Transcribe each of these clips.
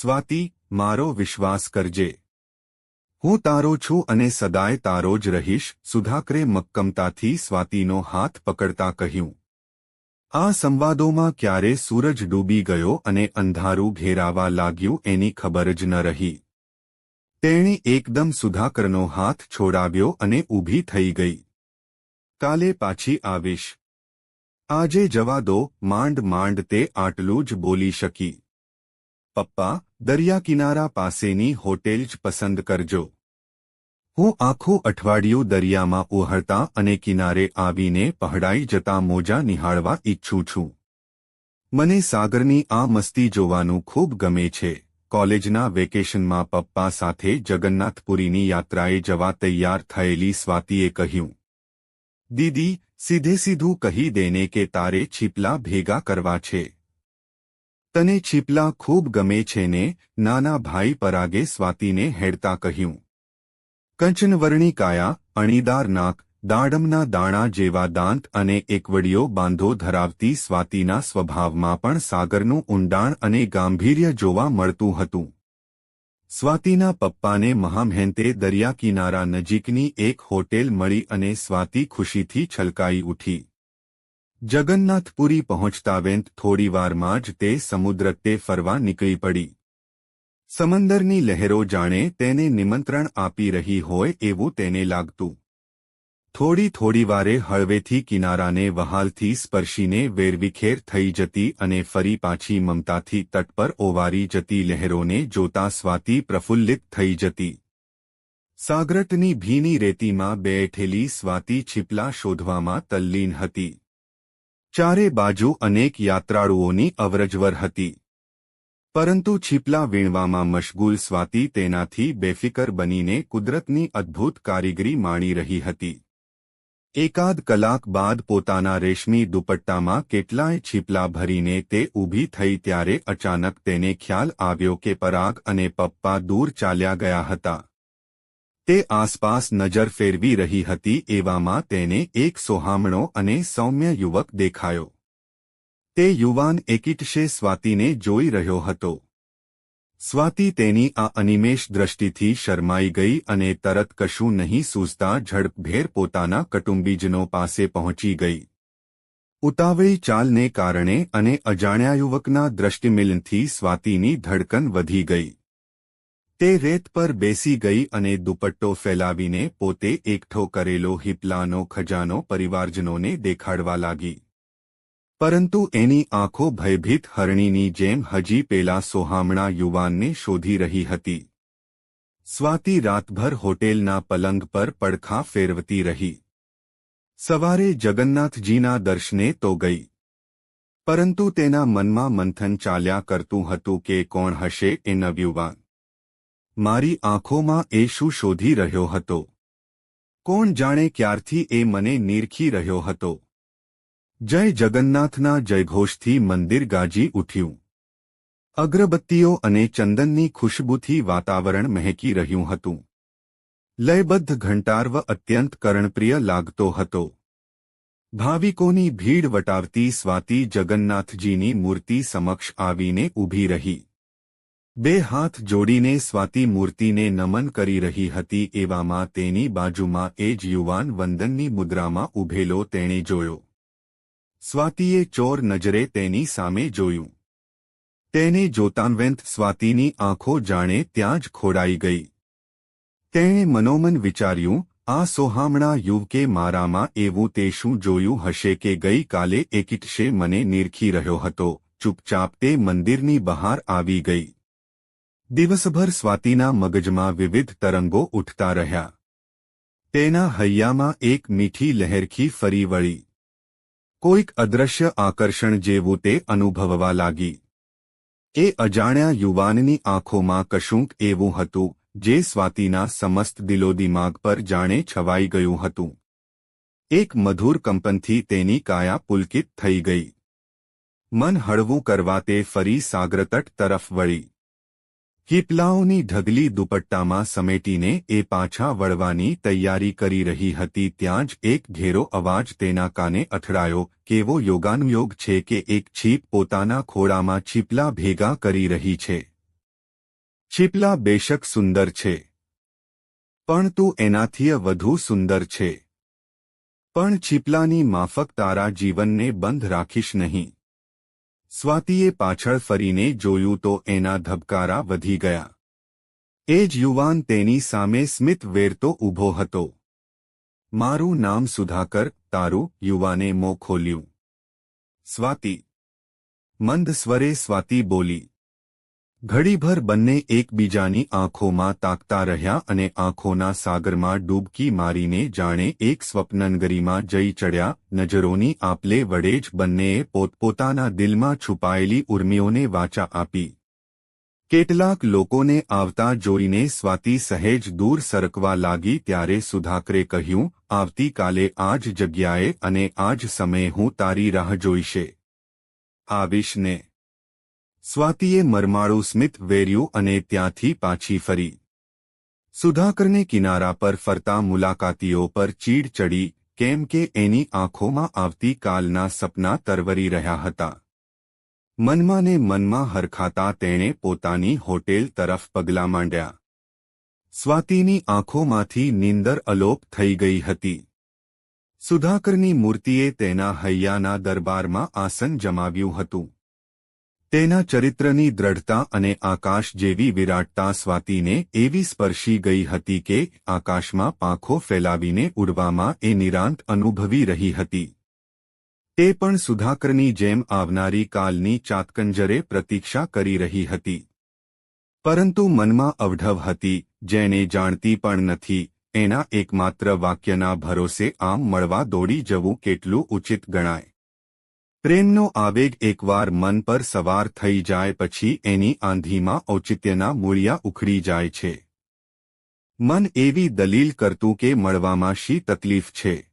સ્વાતિ, મારો વિશ્વાસ કરજે. હું તારો છું અને સદાય તારો જ રહીશ, સુધાકરે મક્કમતાથી સ્વાતિનો હાથ પકડતા કહ્યું. આ સંવાદોમાં ક્યારે સૂરજ ડૂબી ગયો અને અંધારું ઘેરાવા લાગ્યું એની ખબર જ ન રહી. તેણે એકદમ સુધાકરનો હાથ છોડાવ્યો અને ઊભી થઈ ગઈ. કાલે પાછી આવીશ. આજે જવા દો. માંડ માંડ તે આટલું જ બોલી શકી. પપ્પા દરિયા કિનારા પાસેની હોટેલ જ પસંદ કરજો. હું આખું અઠવાડિયું દરિયામાં ઉહળતા અને કિનારે આવીને પહડાઈ જતા મોજા નિહાળવા ઈચ્છું છું. મને સાગરની આ મસ્તી જોવાનું ખૂબ ગમે છે. કોલેજના વેકેશનમાં પપ્પા સાથે જગન્નાથપુરીની યાત્રાએ જવા તૈયાર થયેલી સ્વાતિએ કહ્યું. દીદી, સીધે સીધું કહી દેને કે તારે છીપલા ભેગા કરવા છે. તને છીપલા ખૂબ ગમે છે ને નાના ભાઈ પરાગે સ્વાતિને હેડતા કહ્યું. કંચનવર્ણી કાયા, અણીદાર નાક, દાડમના દાણા જેવા દાંત અને એકવડીયો બાંધો ધરાવતી સ્વાતિના સ્વભાવમાં પણ સાગરનું ઊંડાણ અને ગાંભીર્ય જોવા મળતું હતું. સ્વાતિના પપ્પાને મહામહેન્તે દરિયા કિનારા નજીકની એક હોટેલ મળી અને સ્વાતિ ખુશીથી છલકાઈ ઉઠી. જગન્નાથપુરી પહોંચતા વેંત થોડીવારમાં જ તે સમુદ્રતે ફરવા નીકળી પડી. સમંદરની લહેરો જાણે તેને નિમંત્રણ આપી રહી હોય એવું તેને લાગતું. થોડી થોડી વારે હળવેથી કિનારાને વહાલથી સ્પર્શીને વેરવિખેર થઈ જતી અને ફરી પાછી મમતાથી તટ પર ઓવારી જતી લહેરોને જોતા સ્વાતિ પ્રફુલ્લિત થઈ જતી. સાગરટની ભીની રેતીમાં બેઠેલી સ્વાતિ છીપલા શોધવામાં તલ્લીન હતી. ચારે બાજુ અનેક યાત્રાળુઓની અવરજવર હતી. પરંતુ છીપલા વીણવામાં મશગુલ સ્વાતિ તેનાથી બેફિકર બનીને કુદરતની અદ્ભુત કારીગરી માણી રહી હતી. એકાદ કલાક બાદ પોતાના રેશમી દુપટ્ટામાં કેટલાય છીપલા ભરીને તે ઊભી થઈ ત્યારે અચાનક તેને ખ્યાલ આવ્યો કે પરાગ અને પપ્પા દૂર ચાલ્યા ગયા હતા. તે આસપાસ નજર ફેરવી રહી હતી એવામાં તેને એક સોહામણો અને સૌમ્ય યુવક દેખાયો. તે યુવાન એકીટશે સ્વાતિને જોઈ રહ્યો હતો. સ્વાતિ તેની આ અનિમેષ દ્રષ્ટિથી શરમાઈ ગઈ અને તરત કશું નહીં સૂઝતા ઝડપભેર પોતાના કટુંબીજનો પાસે પહોંચી ગઈ. ઉતાવળી ચાલને કારણે અને અજાણ્યા યુવકના દ્રષ્ટિમિલનથી સ્વાતિની ધડકન વધી ગઈ. તે રેત પર બેસી ગઈ અને દુપટ્ટો ફેલાવીને પોતે એકઠો કરેલો હિપલાનો ખજાનો પરિવારજનોને દેખાડવા લાગી. પરંતુ એની આંખો ભયભીત હરણીની જેમ હજી પેલા સોહામણા યુવાનને શોધી રહી હતી. સ્વાતિ રાતભર હોટેલના પલંગ પર પડખા ફેરવતી રહી. સવારે જગન્નાથજીના દર્શને તો ગઈ. પરંતુ તેના મનમાં મંથન ચાલ્યા કરતું હતું કે કોણ હશે એ નવયુવાન મારી આંખોમાં એ શું શોધી રહ્યો હતો. કોણ જાણે ક્યારથી એ મને નીરખી રહ્યો હતો. જય જગન્નાથના જયઘોષથી મંદિર ગાજી ઉઠ્યું. અગરબત્તીઓ અને ચંદનની ખુશ્બુથી વાતાવરણ મહેકી રહ્યું હતું. લયબદ્ધ ઘંટાર્વ અત્યંત કરણપ્રિય લાગતો હતો. ભાવિકોની ભીડ વટાવતી સ્વાતિ જગન્નાથજીની મૂર્તિ સમક્ષ આવીને ઊભી રહી. બે હાથ જોડીને સ્વાતિ મૂર્તિને નમન કરી રહી હતી એવામાં તેની બાજુમાં એ જ યુવાન વંદનની મુદ્રામાં ઊભેલો તેણે જોયો. સ્વાતિએ ચોર નજરે તેની સામે જોયું. તેને જોતાંવેંત સ્વાતિની આંખો જાણે ત્યાં જ ખોડાઈ ગઈ. તેણે મનોમન વિચાર્યું, આ સોહામણા યુવકે મારામાં એવું તે શું જોયું હશે કે ગઈકાલે એકીટશે મને નીરખી રહ્યો હતો. ચૂપચાપ તે મંદિરની બહાર આવી ગઈ. દિવસભર સ્વાતિના મગજમાં વિવિધ તરંગો ઉઠતા રહ્યા. તેના હૈયામાં એક મીઠી લહેરખી ફરી વળી. કોઈક અદ્રશ્ય આકર્ષણ જેવું તે અનુભવવા લાગી. એ અજાણ્યા યુવાનની આંખોમાં કશુંક એવું હતું, જે સ્વાતિના સમસ્ત દિલોદિમાગ પર જાણે છવાઈ ગયું હતું. એક મધુર કંપનથી તેની કાયા પુલકિત થઈ ગઈ. મન હળવું કરવા તે ફરી સાગરતટ તરફ વળી. હિપલાઓની ઢગલી દુપટ્ટામાં સમેટીને એ પાછા વળવાની તૈયારી કરી રહી હતી ત્યાં જ એક ઘેરો અવાજ તેના કાને અથડાયો, કેવો યોગાનુયોગ છે કે એક છીપ પોતાના ખોળામાં છીપલા ભેગા કરી રહી છે. છીપલા બેશક સુંદર છે. પણ તું એનાથી વધુ સુંદર છે. પણ છીપલાની માફક તારા જીવનને બંધ રાખીશ નહીં. સ્વાતિએ પાછળ ફરીને જોયું તો એના ધબકારા વધી ગયા. એ જ યુવાન તેની સામે સ્મિત વેરતો ઊભો હતો. મારું નામ સુધાકર, તારું યુવાને મોં ખોલ્યું. સ્વાતિ. મંદ સ્વરે સ્વાતિ બોલી ઘડીભર બંને એકબીજાની આંખોમાં તાકતા રહ્યા અને આંખોના સાગરમાં ડૂબકી મારીને જાણે એક સ્વપ્નનગરીમાં જઈ ચડ્યા, નજરોની આપલે વડે જ બંનેએ પોતપોતાના દિલમાં છુપાયેલી ઉર્મિઓને વાચા આપી. કેટલાક લોકોને આવતા જોઈને સ્વાતિ સહેજ દૂર સરકવા લાગી ત્યારે સુધાકરે કહ્યું, આવતીકાલે આ જ જગ્યાએ અને આ જ સમયે હું તારી રાહ જોઈશે. આવીશ ને. સ્વાતિએ મરમાળું સ્મિત વેર્યું અને ત્યાંથી પાછી ફરી. સુધાકરને કિનારા પર ફરતા મુલાકાતીઓ પર ચીડ ચડી, કેમ કે એની આંખોમાં આવતીકાલના સપના તરવરી રહ્યા હતા. મનમાં મનમાં હરખાતા તેણે પોતાની હોટેલ તરફ પગલાં માંડ્યા. સ્વાતિની આંખોમાંથી નીંદર અલોપ થઈ ગઈ હતી. સુધાકરની મૂર્તિએ તેના હૈયાના દરબારમાં આસન જમાવ્યું હતું. તેના ચરિત્રની દ્રઢતા અને આકાશ જેવી વિરાટતા સ્વાતિને એવી સ્પર્શી ગઈ હતી કે આકાશમાં પાંખો ફેલાવીને ઉડવામાં એ નિરાંત અનુભવી રહી હતી. તે પણ સુધાકરની જેમ આવનારી કાલની ચાતકંજરે પ્રતીક્ષા કરી રહી હતી. પરંતુ મનમાં અવઢવ હતી જેને જાણતી પણ નથી, એના એકમાત્ર વાક્યના ભરોસે આમ મળવા દોડી જવું કેટલું ઉચિત ગણાય. પ્રેમનો આવેગ એકવાર મન પર સવાર થઈ જાય પછી એની આંધીમાં ઔચિત્યના મૂળિયા ઉખડી જાય છે. મન એવી દલીલ કરતું કે મળવામાં શી તકલીફ છે.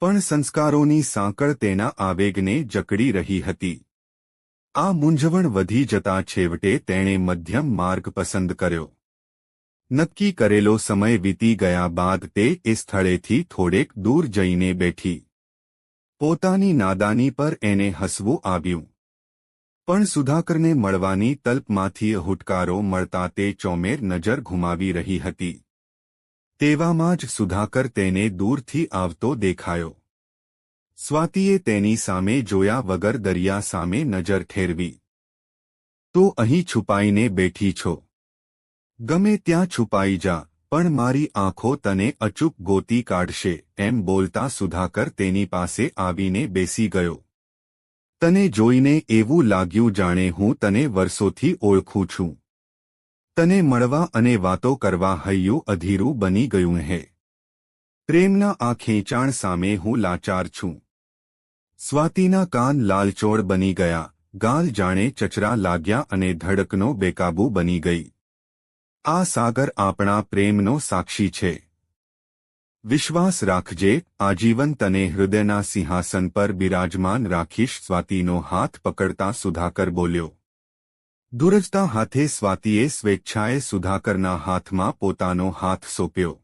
પણ સંસ્કારોની સાંકળ તેના આવેગને જકડી રહી હતી. આ મૂંઝવણ વધી જતા છેવટે તેણે મધ્યમ માર્ગ પસંદ કર્યો. નક્કી કરેલો સમય વીતી ગયા બાદ તે એ સ્થળેથી થોડેક દૂર જઈને બેઠી. પોતાની નાદાની પર એને હસવું આવ્યું. પણ સુધાકરને મળવાની તલ્પમાંથી હુટકારો મળતા તે ચોમેર નજર ઘુમાવી રહી હતી. તેવામાં જ સુધાકર તેને દૂરથી આવતો દેખાયો. સ્વાતિએ તેની સામે જોયા વગર દરિયા સામે નજર ઠેરવી. તો અહીં છુપાઈને બેઠી છો. ગમે ત્યાં છુપાઈ જા. પણ મારી આંખો તને અચૂક ગોતી કાઢશે, એમ બોલતા સુધાકર તેની પાસે આવીને બેસી ગયો. તને જોઈને એવું લાગ્યું જાણે હું તને વર્ષોથી ઓળખું છું. તને મળવા અને વાતો કરવા હૈયું અધીરું બની ગયું હે. પ્રેમના આ ખેંચાણ સામે હું લાચાર છું. સ્વાતિના કાન લાલચોળ બની ગયા, ગાલ જાણે ચચરા લાગ્યા અને ધડકનો બેકાબૂ બની ગઈ. આ સાગર આપણા પ્રેમનો સાક્ષી છે. વિશ્વાસ રાખજે, આજીવન તને હૃદયના સિંહાસન પર બિરાજમાન રાખીશ, સ્વાતિનો હાથ પકડતા સુધાકર બોલ્યો. દુરજતા હાથે સ્વાતિએ સ્વેચ્છાએ સુધાકરના હાથમાં પોતાનો હાથ સોંપ્યો.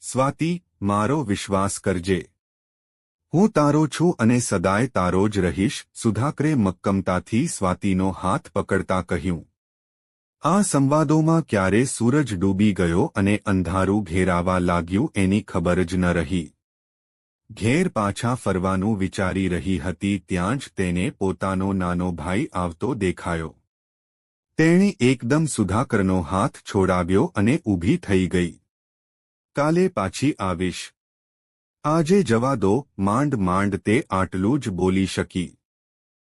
સ્વાતિ, મારો વિશ્વાસ કરજે. હું તારો છું અને સદાય તારો જ રહીશ, સુધાકરે મક્કમતાથી સ્વાતિનો હાથ પકડતા કહ્યું. આ સંવાદોમાં ક્યારે સૂરજ ડૂબી ગયો અને અંધારું ઘેરાવા લાગ્યું એની ખબર જ ન રહી. ઘેર પાછા ફરવાનું વિચારી રહી હતી ત્યાં જ તેને પોતાનો નાનો ભાઈ આવતો દેખાયો. તેણે એકદમ સુધાકરનો હાથ છોડાવ્યો અને ઊભી થઈ ગઈ. કાલે પાછી આવીશ. આજે જવા દો. માંડ માંડ તે આટલું જ બોલી શકી.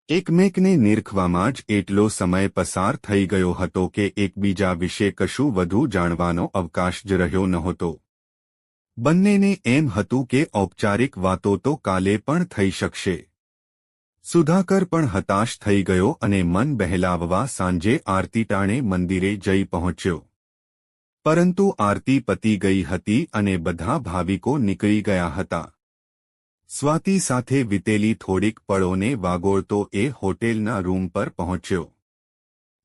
એકમેકને નિરખવામાં જ એટલો સમય પસાર થઈ ગયો હતો કે એકબીજા વિશે કશું વધુ જાણવાનો અવકાશ જ રહ્યો નહોતો. બંનેને એમ હતું કે ઔપચારિક વાતો તો કાલે પણ થઈ શકશે. સુધાકર પણ હતાશ થઈ ગયો અને મન બહેલાવવા સાંજે આરતી ટાણે મંદિરે જઈ પહોંચ્યો. પરંતુ આરતી પતી ગઈ હતી અને બધા ભાવિકો નીકળી ગયા હતા. સ્વાતિ સાથે વીતેલી થોડીક પળોને વાગોળતો એ હોટેલના રૂમ પર પહોંચ્યો.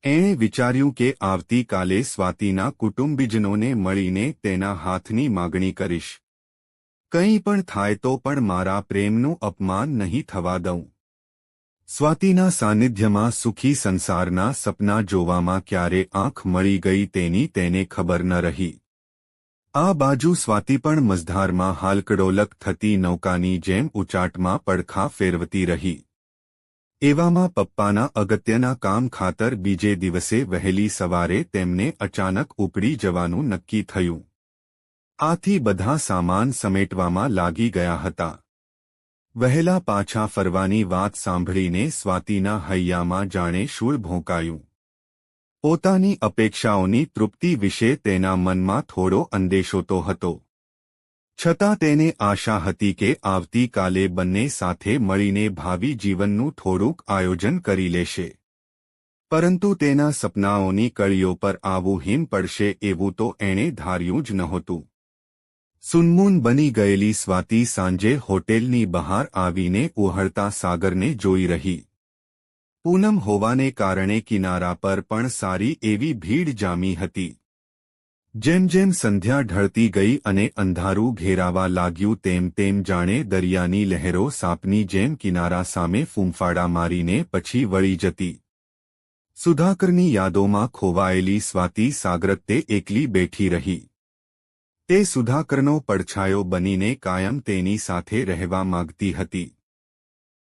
એણે વિચાર્યું કે આવતીકાલે સ્વાતિના કુટુંબીજનોને મળીને તેના હાથની માગણી કરીશ. કંઈ પણ થાય તો પણ મારા પ્રેમનું અપમાન નહીં થવા દઉં. સ્વાતિના સાનિધ્યમાં સુખી સંસારના સપના જોવામાં ક્યારે આંખ મળી ગઈ તેની તેને ખબર ન રહી. આ બાજુ સ્વાતિ પણ મઝધારમાં હાલકડોલક થતી નૌકાની જેમ ઉચાટમાં પડખા ફેરવતી રહી. એવામાં પપ્પાના અગત્યના કામ ખાતર બીજે દિવસે વહેલી સવારે તેમને અચાનક ઉપડી જવાનું નક્કી થયું. આથી બધા સામાન સમેટવામાં લાગી ગયા હતા. વહેલા પાછા ફરવાની વાત સાંભળીને સ્વાતિના હૈયામાં જાણે શૂળ ભોંકાયું. પોતાની અપેક્ષાઓની તૃપ્તિ વિશે તેના મનમાં થોડો અંદેશો તો હતો. છતાં તેને આશા હતી કે આવતીકાલે બંને સાથે મળીને ભાવિ જીવનનું થોડુંક આયોજન કરી લેશે. પરંતુ તેના સપનાઓની કળીઓ પર આવું હિમ પડશે એવું તો એણે ધાર્યું જ નહોતું. સુનમૂન બની ગયેલી સ્વાતિ સાંજે હોટેલની બહાર આવીને ઉહળતા સાગરને જોઈ રહી. પૂનમ હોવાને કારણે કિનારા પર પણ સારી એવી ભીડ જામી હતી. જેમ જેમ સંધ્યા ઢળતી ગઈ અને અંધારું ઘેરાવા લાગ્યું તેમ તેમ જાણે દરિયાની લહેરો સાપની જેમ કિનારા સામે ફૂંફાડા મારીને પછી વળી જતી. સુધાકરની યાદોમાં ખોવાયેલી સ્વાતિ સાગરતે એકલી બેઠી રહી. તે સુધાકરનો પડછાયો બનીને કાયમ તેની સાથે રહેવા માગતી હતી.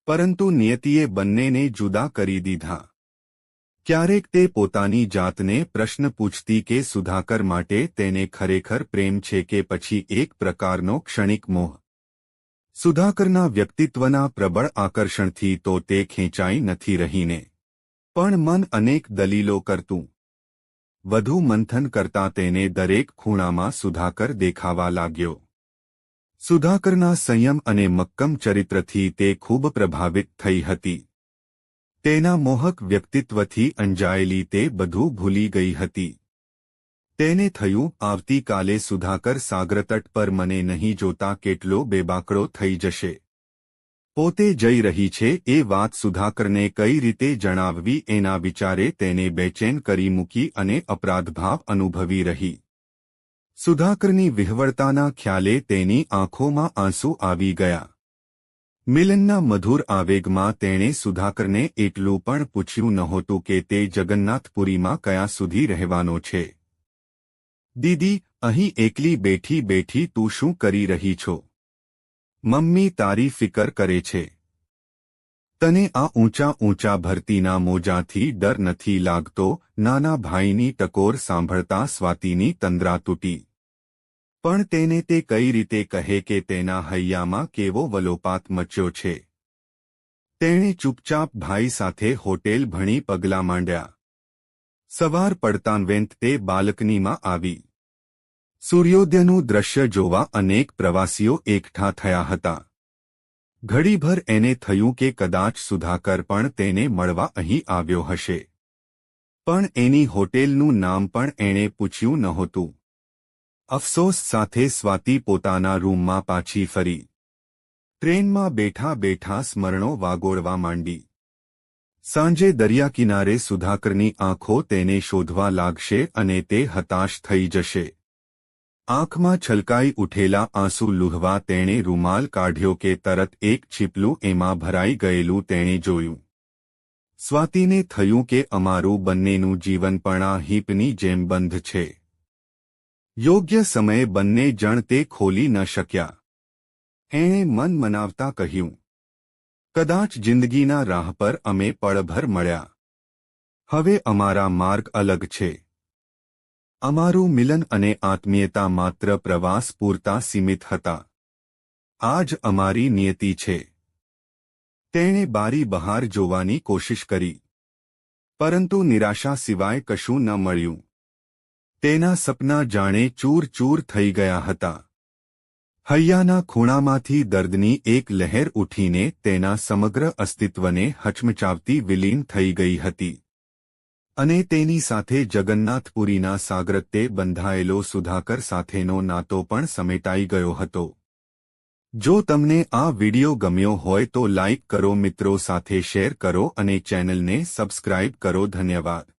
પરંતુ નિયતિએ બંનેને જુદા કરી દીધા. ક્યારેક તે પોતાની જાતને પ્રશ્ન પૂછતી કે સુધાકર માટે તેને ખરેખર પ્રેમ છે કે પછી એક પ્રકારનો ક્ષણિક મોહ. સુધાકરના વ્યક્તિત્વના પ્રબળ આકર્ષણથી તો તે ખેંચાઈ નથી રહીને. પણ મન અનેક દલીલો કરતું. વધુ મંથન કરતા તેને દરેક ખૂણામાં સુધાકર દેખાવા લાગ્યો. સુધાકરના સંયમ અને મક્કમ ચરિત્રથી તે ખૂબ પ્રભાવિત થઈ હતી. તેના મોહક વ્યક્તિત્વથી અંજાયેલી તે બધું ભૂલી ગઈ હતી. તેને થયું, આવતીકાલે સુધાકર સાગરતટ પર મને નહીં જોતા કેટલો બેબાકડો થઈ જશે. પોતે જઈ રહી છે, એ વાત સુધાકરને કઈ રીતે જણાવવી એના વિચારે તેને બેચેન કરી મૂકી અને અપરાધભાવ અનુભવી રહી. સુધાકરની વિહવળતાના ખ્યાલે તેની આંખોમાં આંસુ આવી ગયા. મિલનના મધુર આવેગમાં તેણે સુધાકરને એટલું પણ પૂછ્યું નહોતું કે તે જગન્નાથપુરીમાં કયા સુધી રહેવાનો છે. દીદી, અહીં એકલી બેઠી બેઠી તું શું કરી રહી છો? મમ્મી તારી ફિકર કરે છે. તને આ ઊંચા ઊંચા ભરતીના મોજાથી ડર નથી લાગતો, નાના ભાઈની ટકોર સાંભળતા સ્વાતિની તંદ્રા તૂટી. પણ તેને તે કઈ રીતે કહે કે તેના હૈયામાં કેવો વલોપાત મચ્યો છે? તેણે ચૂપચાપ ભાઈ સાથે હોટેલ ભણી પગલાં માંડ્યા. સવાર પડતાંવેંત તે બાલકનીમાં આવી. સૂર્યોદયનું દ્રશ્ય જોવા અનેક પ્રવાસીઓ એકઠા થયા હતા. ઘડીભર એને થયું કે કદાચ સુધાકર પણ તેને મળવા અહીં આવ્યો હશે. પણ એની હોટેલનું નામ પણ એણે પૂછ્યું નહોતું. અફસોસ સાથે સ્વાતિ પોતાના રૂમમાં પાછી ફરી. ટ્રેનમાં બેઠા બેઠા સ્મરણો વાગોળવા માંડી. સાંજે દરિયા કિનારે સુધાકરની આંખો તેને શોધવા લાગશે અને તે હતાશ થઈ જશે. આંખમાં છલકાઈ ઉઠેલા આંસુ લુહવા તેણે રૂમાલ કાઢ્યો કે તરત એક છીપલું એમાં ભરાઈ ગયેલું તેણે જોયું. સ્વાતિને થયું કે અમારું બંનેનું જીવન પણ આ હીપની જેમ બંધ છે. યોગ્ય સમયે બંને જણ તે ખોલી ન શક્યા. એણે મન મનાવતા કહ્યું, કદાચ જિંદગીના રાહ પર અમે પળભર મળ્યા. હવે અમારા માર્ગ અલગ છે. અમારું મિલન અને આત્મીયતા માત્ર પ્રવાસ પૂરતા સીમિત હતા. આજ અમારી નિયતિ છે. તેણે બારી બહાર જોવાની કોશિશ કરી. પરંતુ નિરાશા સિવાય કશું ન મળ્યું. તેના સપના જાણે ચૂર ચૂર થઈ ગયા હતા. હૈયાના ખૂણામાંથી દર્દની એક લહેર ઉઠીને તેના સમગ્ર અસ્તિત્વને હચમચાવતી વિલીન થઈ ગઈ હતી. અને તેની સાથે જગન્નાથપુરીના સાગરતે બંધાયેલો સુધાકર સાથેનો નાતો પણ સમેટાઈ ગયો હતો. જો તમને આ વિડિયો ગમ્યો હોય તો લાઇક કરો, મિત્રો સાથે શેર કરો અને ચેનલને સબસ્ક્રાઇબ કરો, ધન્યવાદ.